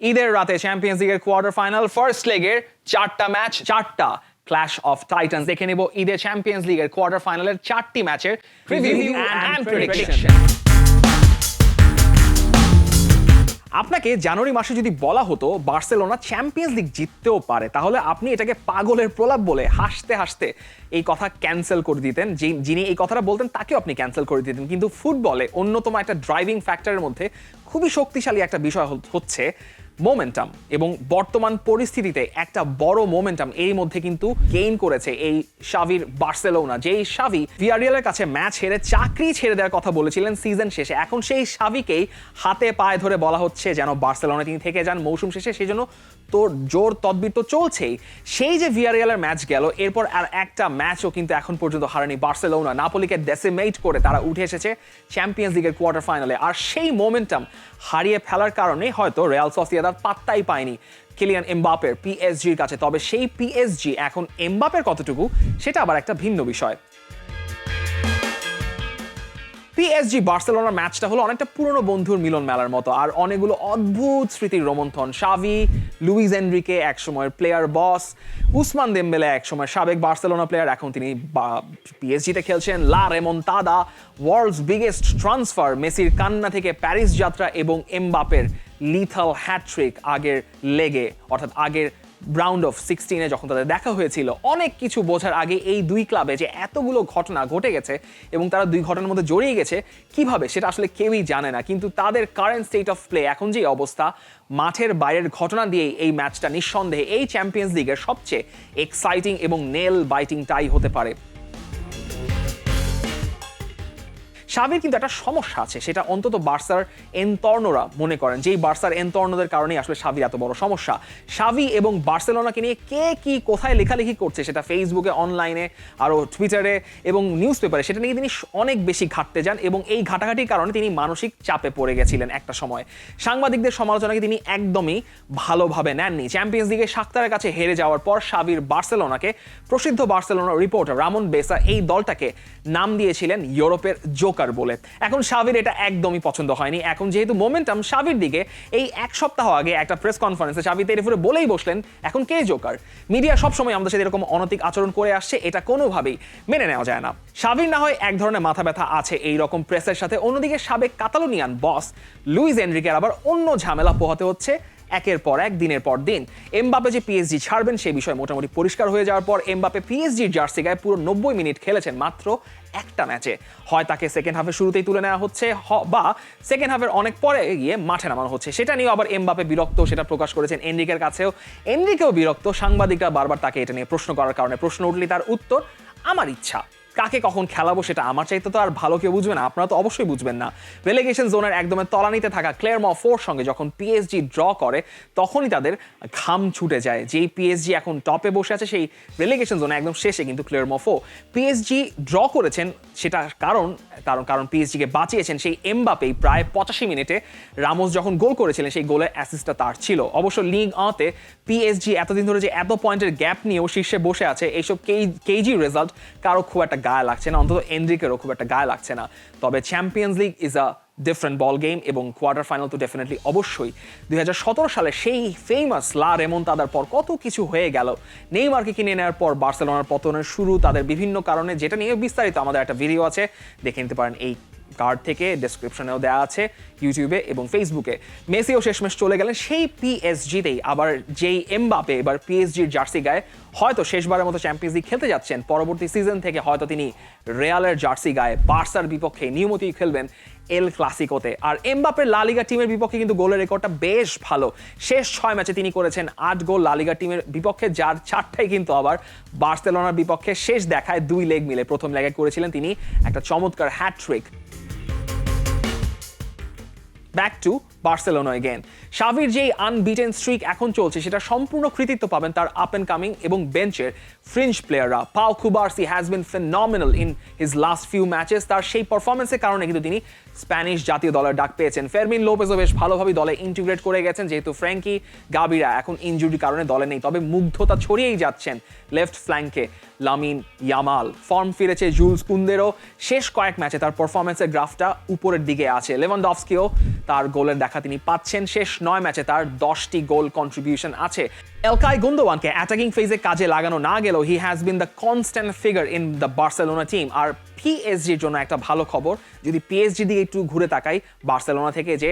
ঈদের রাতে চ্যাম্পিয়ন্স লিগের কোয়ার্টার ফাইনাল ফার্স্ট লেগের চারটা ম্যাচ চারটা ক্ল্যাশ অফ টাইটান্স দেখে নেব ঈদের চ্যাম্পিয়ন্স লিগের কোয়ার্টার ফাইনালের চারটি ম্যাচের প্রিভিউ অ্যান্ড প্রেডিকশন আপনাকে জানুয়ারি মাসে যদি বলা হতো বার্সেলোনা চ্যাম্পিয়ন্স লিগ জিততেও পারে তাহলে আপনি এটাকে পাগলের প্রলাপ বলে হাসতে হাসতে এই কথা ক্যান্সেল করে দিতেন। যিনি এই কথাটা বলতেন তাকেও আপনি ক্যান্সেল করে দিতেন। কিন্তু ফুটবলে অন্যতম একটা ড্রাইভিং ফ্যাক্টরের মধ্যে খুবই শক্তিশালী একটা বিষয় হচ্ছে মোমেন্টাম এবং বর্তমান পরিস্থিতিতে একটা বড় মোমেন্টাম এই মধ্যে কিন্তু গেইন করেছে এই শাভির বার্সেলোনা। যেই শাভি ভিয়ারিয়ালের কাছে ম্যাচ হেরে চাকরি ছেড়ে দেওয়ার কথা বলেছিলেন সিজন শেষে। এখন সেই শাভিকেই হাতে পায়ে ধরে বলা হচ্ছে যেন বার্সেলোনা তিনি থেকে যান মৌসুম শেষে। সেই জন্য তোর জোর তদবির তো চলছেই। সেই যে ভিয়ারিয়ালের ম্যাচ গেল, এরপর আর একটা ম্যাচও কিন্তু এখন পর্যন্ত হারানি বার্সেলোনা। নাপোলিকে ডেসিমেট করে তারা উঠে এসেছে চ্যাম্পিয়ন্স লিগের কোয়ার্টার ফাইনালে আর সেই মোমেন্টাম হারিয়ে ফেলার কারণে হয়তো রিয়াল সোসিয়াদাদ পাত্তাই পায়নি কিলিয়ান এমবাপের পিএসজির কাছে। তবে সেই পিএসজি এখন এমবাপের কতটুকু, সেটা আবার একটা ভিন্ন বিষয়। পিএসজি বার্সেলোনার ম্যাচটা হলো অনেকটা পুরনো বন্ধুর মিলন মেলার মতো, আর অনেকগুলো অদ্ভুত স্মৃতির রোমন্থন। শাভি লুইজ এনরিকে এক সময়ের প্লেয়ার বস উসমান দেমবেলে এক সময় সাবেক বার্সেলোনা প্লেয়ার এখন তিনি পিএসজিতে খেলছেন। লা রেমন্তাদা ওয়ার্ল্ডস বিগেস্ট ট্রান্সফার মেসির কান্না থেকে প্যারিস যাত্রা এবং এমবাপের লিথাল হ্যাট্রিক আগের লেগে, অর্থাৎ আগের রাউন্ড অফ সিক্সটিনে যখন তাদের দেখা হয়েছিল, অনেক কিছু বোঝার আগে এই দুই ক্লাবে যে এতগুলো ঘটনা ঘটে গেছে এবং তারা দুই ঘটনার মধ্যে জড়িয়ে গেছে, কীভাবে সেটা আসলে কেউই জানে না। কিন্তু তাদের কারেন্ট স্টেট অফ প্লে এখন যে অবস্থা, মাঠের বাইরের ঘটনা দিয়েই এই ম্যাচটা নিঃসন্দেহে এই চ্যাম্পিয়ন্স লিগের সবচেয়ে এক্সাইটিং এবং নেল বাইটিং টাই হতে পারে। শাবির কিন্তু একটা সমস্যা আছে, সেটা অন্তত বার্সার এনতর্নরা মনে করেন। যেই বার্সার এনতর্নদের কারণেই আসলে সাবির এত বড় সমস্যা। সাবি এবং বার্সেলোনাকে নিয়ে কে কি কোথায় লেখালেখি করছে, সেটা ফেসবুকে অনলাইনে আরও টুইটারে এবং নিউজ পেপারে সেটা নিয়ে তিনি অনেক বেশি ঘাটতে যান এবং এই ঘাটাঘাটির কারণে তিনি মানসিক চাপে পড়ে গেছিলেন একটা সময়। সাংবাদিকদের সমালোচনাকে তিনি একদমই ভালোভাবে নেননি। চ্যাম্পিয়ন্স লিগে সাক্তারের কাছে হেরে যাওয়ার পর সাবির বার্সেলোনাকে প্রসিদ্ধ বার্সেলোনা রিপোর্টার রামন বেসা এই দলটাকে নাম দিয়েছিলেন ইউরোপের জোকার। বলে। এখন শাবির এটা একদমই পছন্দ হয়নি। এখন যেহেতু মোমেন্টাম শাবির দিকে, এই এক সপ্তাহ আগে একটা প্রেস কনফারেন্সে শাবি তেরেফুরে বলেই বসলেন, এখন কে জোকার মিডিয়া সবসময় আমাদের সাথে এরকম অনৈতিক আচরণ করে আসছে, এটা কোনোভাবেই মেনে নেওয়া যায় না। শাবির না হয় এক ধরনের মাথা ব্যথা আছে এই রকম প্রেসের সাথে। অন্যদিকে সাবেক কাতালোনিয়ান বস লুইস এনরিকের আবার অন্য ঝামেলা পোহাতে হচ্ছে। একের পর এক, দিনের পর দিন। এমবাপে যে পিএসজি ছাড়বেন সেই বিষয়ে মোটামুটি পরিষ্কার হয়ে যাওয়ার পর এমবাপে পিএসজির জার্সি গায়ে পুরো নব্বই মিনিট খেলেছেন মাত্র একটা ম্যাচে। হয় তাকে সেকেন্ড হাফে শুরুতেই তুলে নেওয়া হচ্ছে বা সেকেন্ড হাফের অনেক পরে গিয়ে মাঠে নামানো হচ্ছে। সেটা নিয়েও আবার এমবাপে বিরক্ত, সেটা প্রকাশ করেছেন এনরিকের কাছেও। এনরিকেও বিরক্ত, সাংবাদিকরা বারবার তাকে এটা নিয়ে প্রশ্ন করার কারণে প্রশ্ন উঠলে তার উত্তর, আমার ইচ্ছা। কাকে কখন খেলাবো সেটা আমার চাইতে তো আর ভালো কেউ বুঝবে না, আপনারা তো অবশ্যই বুঝবেন না। রেলিগেশন জোনের একদমে তলানিতে থাকা ক্লেয়ার ম ফোর সঙ্গে যখন পিএসজি ড্র করে, তখনই তাদের ঘাম ছুটে যায়। যেই পিএসজি এখন টপে বসে আছে, সেই রেলিগেশন জোনে একদম শেষে কিন্তু ক্লিয়ার ম ফো পিএসজি ড্র করেছেন সেটা কারণ কারণ কারণ পিএসজিকে বাঁচিয়েছেন সেই এমবাপেই প্রায় পঁচাশি মিনিটে। রামোস যখন গোল করেছিলেন, সেই গোলের অ্যাসিস্টটা তার ছিল। অবশ্য লিগ আতে পিএসজি এতদিন ধরে যে এত পয়েন্টের গ্যাপ নিয়েও শীর্ষে বসে আছে, এইসব কেজি রেজাল্ট কারও খুব একটা গায়ে লাগছে না। অন্তত এনরিকেরও খুব একটা গায়ে লাগছে না। তবে champions league is a different ball game এবং কোয়ার্টার ফাইনাল তো ডেফিনেটলি অবশ্যই। দুই হাজার সতেরো সালে সেই ফেমাস লা রেমন তাদের পর কত কিছু হয়ে গেল। নেইমারকে কিনে নেওয়ার পর বার্সেলোনার পতনের শুরু, তাদের বিভিন্ন কারণে, যেটা নিয়ে বিস্তারিত আমাদের একটা ভিডিও আছে। দেখে নিতে পারেন এই কার্ড থেকে ডেসক্রিপশনেও দেওয়া আছে ইউটিউবে এবং ফেসবুকে মেসিও শেষমেশ চলে গেলেন সেই পিএসজিতেই আবার যেই এমবাপে এবার পিএসজির জার্সি গায়ে হয়তো শেষবারের মতো চ্যাম্পিয়ন্স লিগ খেলতে যাচ্ছেন। পরবর্তী সিজন থেকে হয়তো তিনি রেয়ালের জার্সি গায়ে বার্সার বিপক্ষে নিয়মিতই খেলবেন। এল ক্লাসিকোতে আর এমবাপের লালিগা টিমের বিপক্ষে কিন্তু গোলের রেকর্ডটা বেশ ভালো। শেষ ছয় ম্যাচে তিনি করেছেন আট গোল লালিগা টিমের বিপক্ষে, যার চারটাই কিন্তু আবার বার্সেলোনার বিপক্ষে শেষ দেখায় দুই লেগ মিলে। প্রথম লেগে করেছিলেন তিনি একটা চমৎকার hat-trick back to Barcelona again শাভির যেই আনবিটেন স্ট্রিক এখন চলছে, সেটা সম্পূর্ণ কৃতিত্ব পাবেন তার আপ অ্যান্ড কামিং এবং বেঞ্চের ফ্রিঞ্জ প্লেয়াররা Pau Cubarsi has been phenomenal in his last few matches তার সেই পারফরমেন্সের কারণে কিন্তু তিনি স্প্যানিশ জাতীয় দলের ডাক পেয়েছেন। ফেরমিন লোপেজও বেশ ভালোভাবে দলে ইন্টিগ্রেট করে গেছেন, যেহেতু ফ্র্যাঙ্কি গাবিরা এখন ইনজুরির কারণে দলে নেই। তবে মুগ্ধতা ছড়িয়েই যাচ্ছেন লেফট ফ্ল্যাঙ্কে লামিন ইয়ামাল ফর্ম ফিরেছে জুলস কুন্দেরও শেষ কয়েক ম্যাচে তার পারফরমেন্সের গ্রাফটা উপরের দিকে আছে। লেভানডফস্কিও তার গোলের দেখা তিনি পাচ্ছেন। শেষ নয় ম্যাচে তার দশটি গোল কন্ট্রিবিউশন আছে। এলকাই গুন্দোয়ানকে অ্যাটাকিং ফেজে কাজে লাগানো না গেলেও he has been the constant figure in the Barcelona team আর পিএসজির জন্য একটা ভালো খবর। যদি পিএসজি দিকে একটু ঘুরে তাকাই, বার্সেলোনা থেকে যে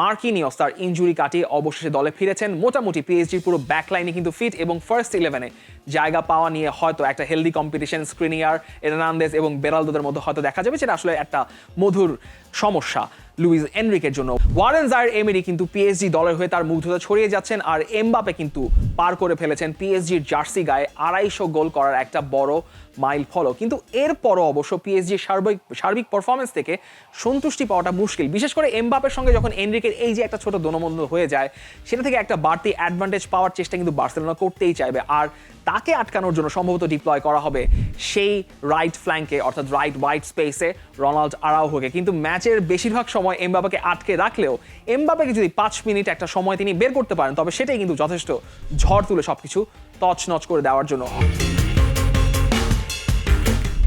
মার্কিনিয়স তার ইঞ্জুরি কাটিয়ে অবশেষে দলে ফিরেছেন, মোটামুটি পিএসজির পুরো ব্যাকলাইনে কিন্তু ফিট এবং ফার্স্ট ইলেভেনে জায়গা পাওয়া নিয়ে হয়তো একটা হেলদি কম্পিটিশন স্ক্রিনিয়ার এরনান্দেস এবং বেরালদোদের মধ্যে হয়তো দেখা যাবে, যেটা আসলে একটা মধুর সমস্যা লুইস এনরিকের জন্য। ওয়ারেন জায়ের এমেরি কিন্তু পিএসজি দলের হয়ে তার মুগ্ধতা ছড়িয়ে যাচ্ছেন আর এমবাপে কিন্তু পার করে ফেলেছেন পিএসজির জার্সি গায়ে আড়াইশো গোল করার একটা বড় মাইল ফলো কিন্তু এরপরও অবশ্য পিএসজির সার্বিক সার্বিক পারফরমেন্স থেকে সন্তুষ্টি পাওয়াটা মুশকিল। বিশেষ করে এমবাপের সঙ্গে যখন এনরিকের এই যে একটা ছোট দনমন্দ হয়ে যায়, সেটা থেকে একটা বাড়তি অ্যাডভান্টেজ পাওয়ার চেষ্টা কিন্তু বার্সেলোনা করতেই চাইবে। আর তাকে আটকানোর জন্য সম্ভবত ডিপ্লয় করা হবে সেই রাইট ফ্ল্যাঙ্কে অর্থাৎ রাইট হোয়াইট স্পেসে রোনাল্ড আরাউহোকে। কিন্তু ম্যাচের বেশিরভাগ সময় এমবাবাকে আটকে রাখলেও এমবাবাকে যদি পাঁচ মিনিট একটা সময় তিনি বের করতে পারেন, তবে সেটাই কিন্তু যথেষ্ট ঝড় তুলে সবকিছু তছনছ করে দেওয়ার জন্য।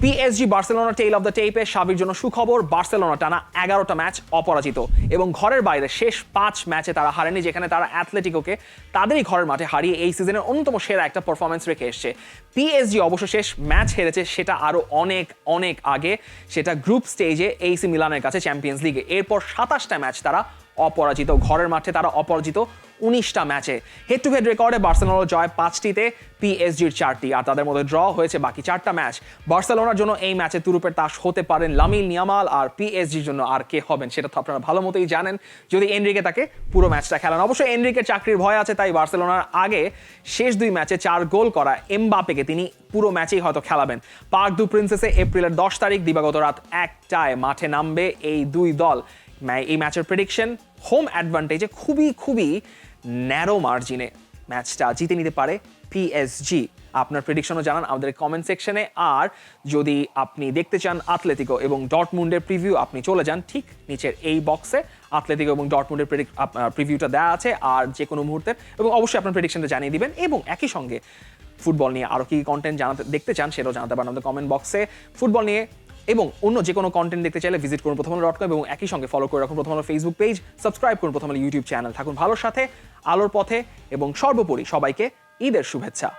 PSG Barcelona tale of the tape Sabir জন্য সুখবর। বার্সেলোনা টানা এগারোটা ম্যাচ অপরাজিত এবং ঘরের বাইরে শেষ পাঁচ ম্যাচে তারা হারেনি, যেখানে তারা অ্যাথলেটিকোকে তাদেরই ঘরের মাঠে হারিয়ে এই সিজনের অন্যতম সেরা একটা পারফরমেন্স রেখে এসছে। পিএসজি অবশ্য শেষ ম্যাচ হেরেছে সেটা আরও অনেক অনেক আগে, সেটা গ্রুপ স্টেজে এইসি মিলানের কাছে চ্যাম্পিয়ন্স লিগে এরপর সাতাশটা ম্যাচ তারা অপরাজিত। ঘরের মাঠে তারা অপরাজিত উনিশটা ম্যাচে। হেড টু হেড রেকর্ডে বার্সেলোনার জয় পাঁচটিতে পিএসজির চারটি, আর তাদের মধ্যে ড্র হয়েছে বাকি চারটা ম্যাচ। বার্সেলোনার জন্য এই ম্যাচে তুরুপের তাস হতে পারেন লামিল নিয়ামাল আর পিএসজির জন্য আর কে হবেন সেটা তো আপনারা ভালো মতোই জানেন। যদি এনরিকে তাকে পুরো ম্যাচটা খেলান। অবশ্যই এনরিকের চাকরির ভয় আছে, তাই বার্সেলোনার আগে শেষ দুই ম্যাচে চার গোল করা এমবাপেকে তিনি পুরো ম্যাচেই হয়তো খেলাবেন। পার্ক দু প্রিন্সেসে এপ্রিলের দশ তারিখ দিবাগত রাত একটায় মাঠে নামবে এই দুই দল। এই ম্যাচের প্রেডিকশন হোম অ্যাডভান্টেজে খুবই খুবই ন্যারো মার্জিনে ম্যাচটা জিতে নিতে পারে পিএসজি আপনার প্রেডিকশনও জানান আমাদের কমেন্ট সেকশনে আর যদি আপনি দেখতে চান আতলেতিকো এবং ডটমুন্ডের প্রিভিউ আপনি চলে যান ঠিক নিচের এই বক্সে আতলেতিকো এবং ডটমুন্ডের প্রিভিউটা দেওয়া আছে আর যে কোনো মুহূর্তের। এবং অবশ্যই আপনার প্রেডিকশনটা জানিয়ে দিবেন এবং একই সঙ্গে ফুটবল নিয়ে আরও কী কন্টেন্ট জানাতে, দেখতে চান, সেটাও জানাতে পারেন আমাদের কমেন্ট বক্সে ফুটবল নিয়ে এবং অন্য যে কোনো কন্টেন্ট দেখতে চাইলে ভিজিট করুন প্রথম ডট কম এবং একই সঙ্গে ফলো করে রাখুন প্রথম ফেসবুক পেজ সাবস্ক্রাইব করুন প্রথম ইউটিউব চ্যানেল থাকুন ভালোর সাথে, আলোর পথে এবং সর্বোপরি সবাইকে ঈদের শুভেচ্ছা।